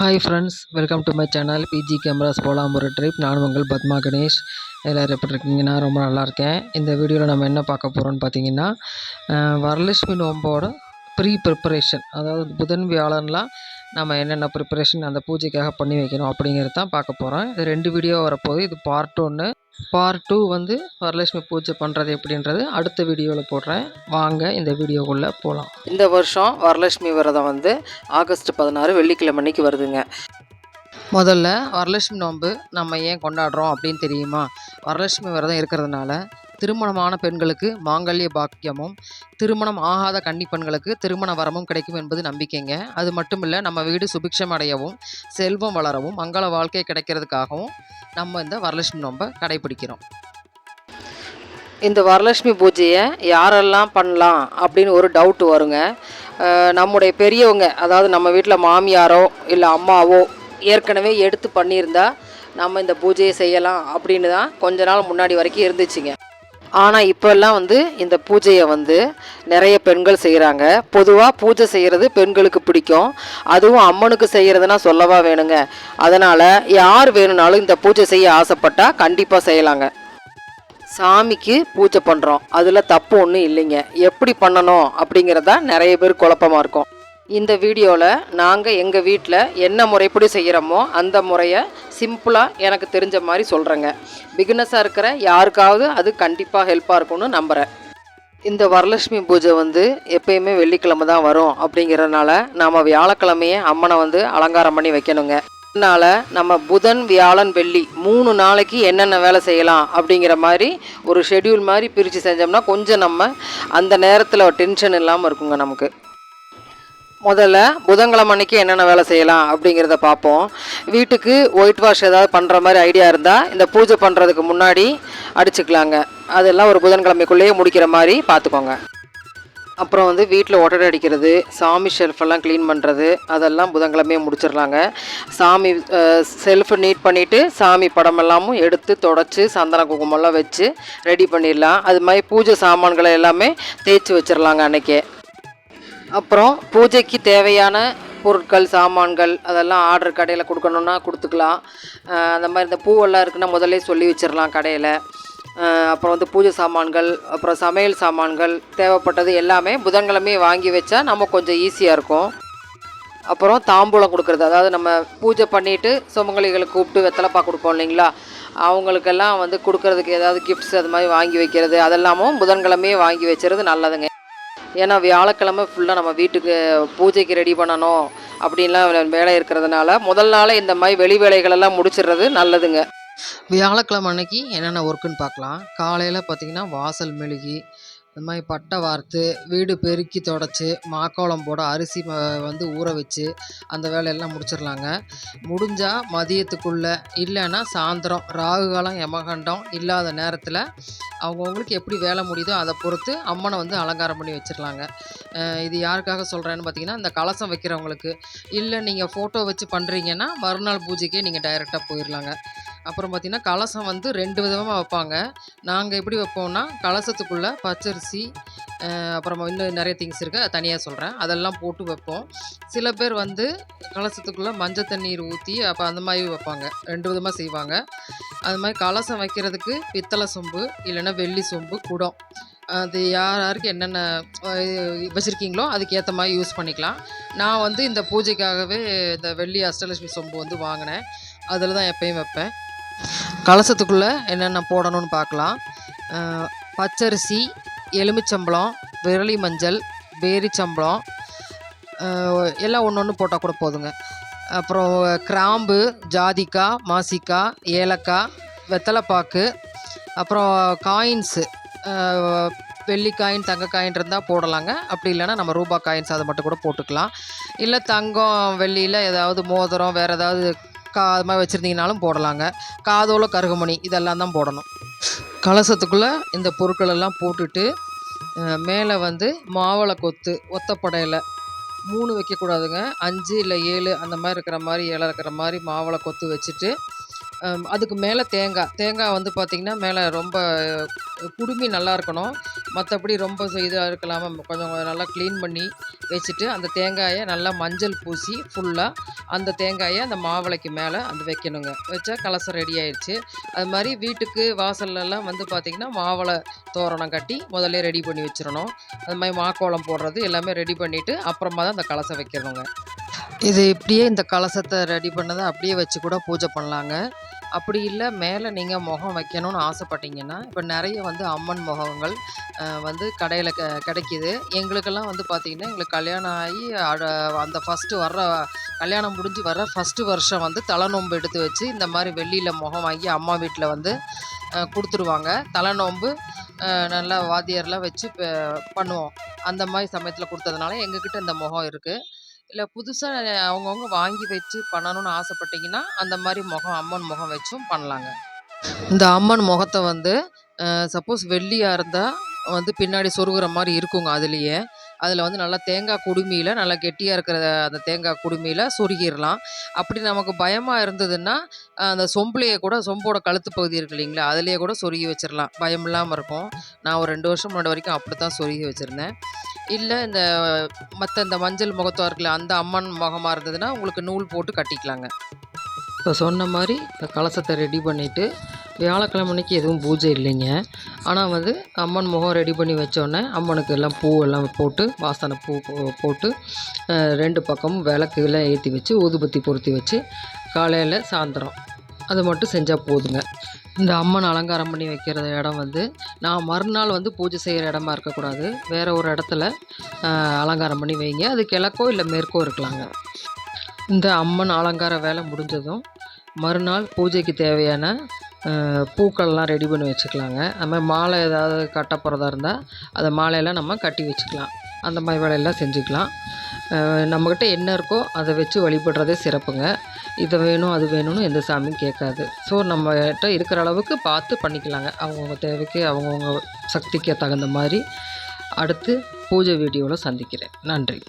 Hi friends welcome to my channel PG cameras போலாம் ஒரு trip நான் உங்கள் பத்மா கணேஷ். எல்லோரும் எப்படி இருக்கீங்கன்னா ரொம்ப நல்லா இருக்கேன். இந்த வீடியோவில் நம்ம என்ன பார்க்க போகிறோம்னு பார்த்தீங்கன்னா வரலட்சுமி நோம்போட ப்ரீ ப்ரிப்பரேஷன் அதாவது புதன் வியாழன்லாம் நம்ம என்னென்ன ப்ரிப்பரேஷன் அந்த பூஜைக்காக பண்ணி வைக்கணும் அப்படிங்கிறது தான் பார்க்க போகிறோம் இது ரெண்டு வீடியோ வரப்போகுது. இது பார்ட் ஒன்று பார்ட் டூ வந்து வரலட்சுமி பூஜை பண்ணுறது எப்படின்றது அடுத்த வீடியோவில் போடுறேன். வாங்க இந்த வீடியோக்குள்ளே போகலாம் இந்த வருஷம் வரலட்சுமி விரதம் வந்து ஆகஸ்ட் பதினாறு வெள்ளிக்கிழமை அன்னைக்கு வருதுங்க. முதல்ல வரலட்சுமி நோன்பு நம்ம ஏன் கொண்டாடுறோம் அப்படின்னு தெரியுமா? வரலட்சுமி விரதம் இருக்கிறதுனால திருமணமான பெண்களுக்கு மாங்கல்ய பாக்கியமும் திருமணம் ஆகாத கன்னிப்பெண்களுக்கு திருமண வரமும் கிடைக்கும் என்பது நம்பிக்கைங்க. அது மட்டும் இல்லை நம்ம வீடு சுபிக்ஷம் அடையவும் செல்வம் வளரவும் மங்கள வாழ்க்கை கிடைக்கிறதுக்காகவும் நம்ம இந்த வரலட்சுமி நோன்பை கடைபிடிக்கிறோம். இந்த வரலட்சுமி பூஜையை யாரெல்லாம் பண்ணலாம் அப்படின்னு ஒரு டவுட் வருங்க. நம்முடைய பெரியவங்க அதாவது நம்ம வீட்டில் மாமியாரோ இல்லை அம்மாவோ ஏற்கனவே எடுத்து பண்ணியிருந்தா நம்ம இந்த பூஜையை செய்யலாம் அப்படின்னு தான் கொஞ்ச நாள் முன்னாடி வரைக்கும் இருந்துச்சுங்க. ஆனால் இப்போல்லாம் வந்து இந்த பூஜையை வந்து நிறைய பெண்கள் செய்கிறாங்க பொதுவாக பூஜை செய்கிறது பெண்களுக்கு பிடிக்கும். அதுவும் அம்மனுக்கு செய்கிறதுனா சொல்லவா வேணுங்க. அதனால் யார் வேணும்னாலும் இந்த பூஜை செய்ய ஆசைப்பட்டால் கண்டிப்பாக செய்யலாங்க. சாமிக்கு பூஜை பண்ணுறோம் அதில் தப்பு ஒன்றும் இல்லைங்க. எப்படி பண்ணணும் அப்படிங்கிறதா நிறைய பேர் குழப்பமாக இருக்கும். இந்த வீடியோவில் நாங்கள் எங்கள் வீட்டில் என்ன முறைப்படி செய்கிறோமோ அந்த முறையை சிம்பிளாக எனக்கு தெரிஞ்ச மாதிரி சொல்கிறேங்க பிகினஸாக இருக்கிற யாருக்காவது அது கண்டிப்பாக ஹெல்ப்பாக இருக்கும்னு நம்புகிறேன் இந்த வரலட்சுமி பூஜை வந்து எப்பயுமே வெள்ளிக்கிழமை தான் வரும் அப்படிங்கிறதுனால நாம் வியாழக்கிழமையே அம்மனை வந்து அலங்காரம் பண்ணி வைக்கணுங்க. அதனால் நம்ம புதன் வியாழன் வெள்ளி மூணு நாளைக்கு என்னென்ன வேலை செய்யலாம் அப்படிங்கிற மாதிரி ஒரு ஷெட்யூல் மாதிரி பிரித்து செஞ்சோம்னா கொஞ்சம் நம்ம அந்த நேரத்தில் டென்ஷன் இல்லாமல் இருக்குங்க நமக்கு. முதல்ல புதன்கிழமை அன்னைக்கு என்னென்ன வேலை செய்யலாம் அப்படிங்கிறத பார்ப்போம். வீட்டுக்கு ஒயிட் வாஷ் ஏதாவது பண்ணுற மாதிரி ஐடியா இருந்தால் இந்த பூஜை பண்ணுறதுக்கு முன்னாடி அடிச்சுக்கலாங்க. அதெல்லாம் ஒரு புதன்கிழமைக்குள்ளேயே முடிக்கிற மாதிரி பார்த்துக்கோங்க. அப்புறம் வந்து வீட்டில் ஒட்டடை அடிக்கிறது சாமி ஷெல்ஃபெல்லாம் க்ளீன் பண்ணுறது அதெல்லாம் புதன்கிழமையே முடிச்சிடலாங்க. சாமி செல்ஃபு நீட் பண்ணிவிட்டு சாமி படமெல்லாமும் எடுத்து தொடச்சி சந்தன குங்குமம்லாம் வச்சு ரெடி பண்ணிடலாம். அது மாதிரி பூஜை சாமான்களை எல்லாமே தேய்ச்சி வச்சிடலாங்க அன்றைக்கே அப்புறம் பூஜைக்கு தேவையான பொருட்கள் சாமான்கள் அதெல்லாம் ஆர்டர் கடையில் கொடுக்கணுன்னா கொடுத்துக்கலாம். அந்த மாதிரி இந்த பூவெல்லாம் இருக்குன்னா முதல்ல சொல்லி வச்சிடலாம் கடையில். அப்புறம் வந்து பூஜை சாமான்கள் அப்புறம் சமையல் சாமான்கள் தேவைப்பட்டது எல்லாமே புதன்கிழமையே வாங்கி வச்சா நம்ம கொஞ்சம் ஈஸியாக இருக்கும். அப்புறம் தாம்பூலம் கொடுக்குறது அதாவது நம்ம பூஜை பண்ணிவிட்டு சுமங்கலிகளை கூப்பிட்டு வெத்தலைப்பா கொடுப்போம் இல்லைங்களா? அவங்களுக்கெல்லாம் வந்து கொடுக்கறதுக்கு ஏதாவது கிஃப்ட்ஸ் அது மாதிரி வாங்கி வைக்கிறது அதெல்லாமும் புதன்கிழமையே வாங்கி வச்சுறது நல்லதுங்க. ஏன்னா வியாழக்கிழமை ஃபுல்லாக நம்ம வீட்டுக்கு பூஜைக்கு ரெடி பண்ணணும் அப்படின்லாம் வேலை இருக்கிறதுனால முதல் நாளே இந்த மாதிரி வெளி வேலைகளெல்லாம் முடிச்சிடுறது நல்லதுங்க. வியாழக்கிழமை அன்னைக்கு என்னென்ன ஒர்க்குன்னு பார்க்கலாம். காலையில் பார்த்தீங்கன்னா வாசல் மெழுகி இந்த மாதிரி பட்டை வார்த்து வீடு பெருக்கி தொடச்சி மாக்கோளம் போட அரிசி வந்து ஊற வச்சு அந்த வேலையெல்லாம் முடிச்சிடலாங்க. முடிஞ்சால் மதியத்துக்குள்ளே இல்லைன்னா சாயந்தரம் ராகு காலம் யமகண்டம் இல்லாத நேரத்தில் அவங்கவுங்களுக்கு எப்படி வேலை முடியுதோ அதை பொறுத்து அம்மனை வந்து அலங்காரம் பண்ணி வச்சிடலாங்க. இது யாருக்காக சொல்கிறேன்னு பார்த்தீங்கன்னா இந்த கலசம் வைக்கிறவங்களுக்கு. இல்லை நீங்கள் ஃபோட்டோ வச்சு பண்ணுறீங்கன்னா மறுநாள் பூஜைக்கே நீங்கள் டைரெக்டாக போயிடலாங்க. அப்புறம் பார்த்திங்கன்னா கலசம் வந்து ரெண்டு விதமாக வைப்பாங்க. நாங்கள் எப்படி வைப்போம்னா கலசத்துக்குள்ளே பச்சரிசி அப்புறம் இன்னும் நிறைய திங்ஸ் இருக்குது அதை தனியாக சொல்கிறேன் அதெல்லாம் போட்டு வைப்போம். சில பேர் வந்து கலசத்துக்குள்ளே மஞ்சள் தண்ணீர் ஊற்றி அப்போ அந்த மாதிரி வைப்பாங்க. ரெண்டு விதமாக செய்வாங்க. அது மாதிரி கலசம் வைக்கிறதுக்கு பித்தளை சொம்பு இல்லைன்னா வெள்ளி சொம்பு குடம். அது யார் யாருக்கு என்னென்ன வச்சுருக்கீங்களோ அதுக்கு ஏற்ற மாதிரி யூஸ் பண்ணிக்கலாம். நான் வந்து இந்த பூஜைக்காகவே இந்த வெள்ளி அஷ்டலட்சுமி சொம்பு வந்து வாங்கினேன். அதில் தான் எப்பயும் வைப்பேன். கலசத்துக்குள்ளே என்னென்ன போடணும்னு பார்க்கலாம். பச்சரிசி எலுமிச்சம்பழம் விரலி மஞ்சள் பேரிச்சம்பழம் எல்லாம் ஒன்று ஒன்று போட்டால் கூட போதுங்க. அப்புறம் கிராம்பு ஜாதிக்காய் மாசிக்காய் ஏலக்காய் வெத்தலைப்பாக்கு அப்புறம் காயின்ஸு வெள்ளி காயின் தங்க காயின் இருந்தால் போடலாங்க. அப்படி இல்லைனா நம்ம ரூபா காயின்ஸ் அதை மட்டும் கூட போட்டுக்கலாம். இல்லை தங்கம் வெள்ளியில் ஏதாவது மோதிரம் வேறு ஏதாவது கா அது மாதிரி வச்சுருந்தீங்கனாலும் போடலாங்க. காதோல கருகுமணி இதெல்லாம் தான் போடணும். கலசத்துக்குள்ளே இந்த பொருட்கள் எல்லாம் போட்டுட்டு மேலே வந்து மாவளை கொத்து ஒத்தப்படையில் மூணு வைக்கக்கூடாதுங்க. அஞ்சு இல்லை ஏழு அந்த மாதிரி இருக்கிற மாதிரி இலை இருக்கிற மாதிரி மாவளை கொத்து வச்சுட்டு அதுக்கு மேலே தேங்காய் தேங்காய் வந்து பார்த்திங்கன்னா மேலே ரொம்ப குடுமி நல்லா இருக்கணும். மற்றபடி ரொம்ப இதாக இருக்கலாமல் கொஞ்சம் நல்லா க்ளீன் பண்ணி வச்சுட்டு அந்த தேங்காயை நல்லா மஞ்சள் பூசி ஃபுல்லாக அந்த தேங்காயை அந்த மாவிளைக்கு மேலே அந்த வைக்கணுங்க. வச்சா கலசம் ரெடி ஆயிடுச்சு அது மாதிரி வீட்டுக்கு வாசல்லலாம் வந்து பார்த்திங்கன்னா மாவளை தோரணம் கட்டி முதல்ல ரெடி பண்ணி வச்சிடணும். அது மாதிரி மாக்கோளம் போடுறது எல்லாமே ரெடி பண்ணிவிட்டு அப்புறமா தான் அந்த கலசம் வைக்கணுங்க. இது இப்படியே இந்த கலசத்தை ரெடி பண்ணதை அப்படியே வச்சு கூட பூஜை பண்ணலாங்க. அப்படி இல்லை மேலே நீங்கள் முகம் வைக்கணும்னு ஆசைப்பட்டீங்கன்னா இப்போ நிறைய வந்து அம்மன் முகங்கள் வந்து கடையில் க கிடைக்கிது. எங்களுக்கெல்லாம் வந்து பார்த்திங்கன்னா எங்களுக்கு கல்யாணம் ஆகி அட- அந்த ஃபஸ்ட்டு வர்ற கல்யாணம் முடிஞ்சு வர்ற ஃபஸ்ட்டு வருஷம் வந்து தலைநோம்பு எடுத்து வச்சு இந்த மாதிரி வெள்ளியில் முகம் வாங்கி அம்மா வீட்டில் வந்து கொடுத்துருவாங்க. தலைநோம்பு நல்லா வாத்தியார்லாம் வச்சு பண்ணுவோம். அந்த மாதிரி சமயத்தில் கொடுத்ததுனால எங்கக்கிட்ட இந்த முகம் இருக்குது இல்லை புதுசாக அவங்கவுங்க வாங்கி வச்சு பண்ணணும்னு ஆசைப்பட்டீங்கன்னா அந்த மாதிரி முகம் அம்மன் முகம் வச்சும் பண்ணலாங்க. இந்த அம்மன் முகத்தை வந்து சப்போஸ் வெள்ளியாக இருந்தால் வந்து பின்னாடி சொருகிற மாதிரி இருக்குங்க அதுலேயே. அதில் வந்து நல்லா தேங்காய் குடுமியில் நல்லா கெட்டியாக இருக்கிற அந்த தேங்காய் குடுமியில் சொருகிடலாம். அப்படி நமக்கு பயமாக இருந்ததுன்னா அந்த சொம்புலையே கூட சொம்போட கழுத்து பகுதி இருக்கு இல்லைங்களா அதுலேயே கூட சொருகி வச்சிடலாம். பயம் இல்லாமல் இருக்கும். நான் ஒரு ரெண்டு வருஷம் முன்னாடி வரைக்கும் அப்படி தான் சொருகி வச்சுருந்தேன். இல்லை இந்த மற்ற இந்த மஞ்சள் முகத்தோ இருக்குல்ல அந்த அம்மன் முகமாக இருந்ததுன்னா உங்களுக்கு நூல் போட்டு கட்டிக்கலாங்க. இப்போ சொன்ன மாதிரி இந்த கலசத்தை ரெடி பண்ணிவிட்டு வியாழக்கிழமை அன்னைக்கு எதுவும் பூஜை இல்லைங்க. ஆனால் வந்து அம்மன் முகம் ரெடி பண்ணி வச்சோடனே அம்மனுக்கு எல்லாம் பூ எல்லாம் போட்டு வாசனை பூ போட்டு ரெண்டு பக்கமும் விளக்குலாம் ஏற்றி வச்சு ஊதுபத்தி பொருத்தி வச்சு காலையில் சாயந்தரம். அது மட்டும் செஞ்சால் போதுங்க. இந்த அம்மன் அலங்காரம் பண்ணி வைக்கிற இடம் வந்து நான் மறுநாள் வந்து பூஜை செய்கிற இடமா இருக்கக்கூடாது. வேறு ஒரு இடத்துல அலங்காரம் பண்ணி வைங்க. அது கிழக்கோ இல்லை மேற்கோ இருக்கலாங்க. இந்த அம்மன் அலங்கார வேலை முடிஞ்சதும் மறுநாள் பூஜைக்கு தேவையான பூக்கள்லாம் ரெடி பண்ணி வச்சுக்கலாங்க. அது மாதிரி மாலை ஏதாவது கட்ட போகிறதா இருந்தால் அதை மாலையெல்லாம் நம்ம கட்டி வச்சுக்கலாம். அந்த மாதிரி வேலையெல்லாம் செஞ்சுக்கலாம். நம்மக்கிட்ட என்ன இருக்கோ அதை வச்சு வழிபடுறதே சிறப்புங்க. இது வேணும் அது வேணும்னு எந்த சாமியும் கேட்காது. ஸோ நம்மகிட்ட இருக்கிற அளவுக்கு பார்த்து பண்ணிக்கலாங்க. அவங்கவுங்க தேவைக்கு அவங்கவுங்க சக்திக்கு தகுந்த மாதிரி அடுத்து பூஜை வீடியோவில் சந்திக்கிறேன். நன்றி.